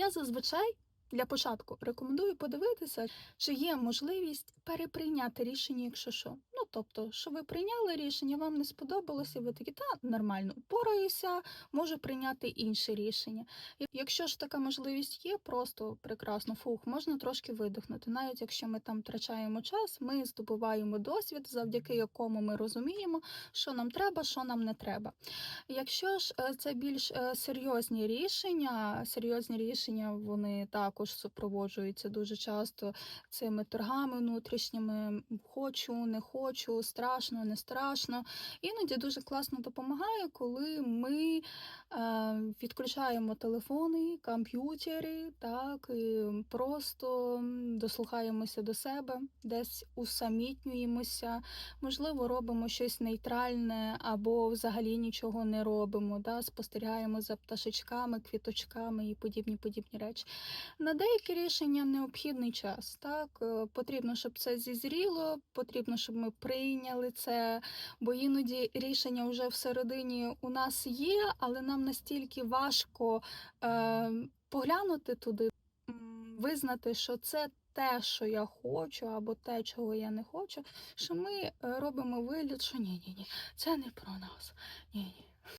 Я зазвичай для початку рекомендую подивитися, чи є можливість переприйняти рішення, якщо що. Тобто, що ви прийняли рішення, вам не сподобалося, ви такі, та нормально, пораюся, можу прийняти інше рішення. Якщо ж така можливість є, просто прекрасно, фух, можна трошки видихнути. Навіть якщо ми там втрачаємо час, ми здобуваємо досвід, завдяки якому ми розуміємо, що нам треба, що нам не треба. Якщо ж е, це більш е, серйозні рішення, серйозні рішення вони також супроводжуються дуже часто цими торгами внутрішніми: хочу, не хочу, страшно, не страшно. Іноді дуже класно допомагає, коли ми е, відключаємо телефони, комп'ютери, так і просто дослухаємося до себе, десь усамітнюємося, можливо, робимо щось нейтральне або взагалі нічого не робимо, да, спостерігаємо за пташечками, квіточками і подібні подібні речі. На деякі рішення необхідний час. Так Е, потрібно, щоб це зізріло, потрібно, щоб ми прийняли це, бо іноді рішення вже всередині у нас є, але нам настільки важко е, поглянути туди, визнати, що це. Те, що я хочу, або те, чого я не хочу, що ми е, робимо вигляд, що ні, ні, це не про нас. Ні, ні,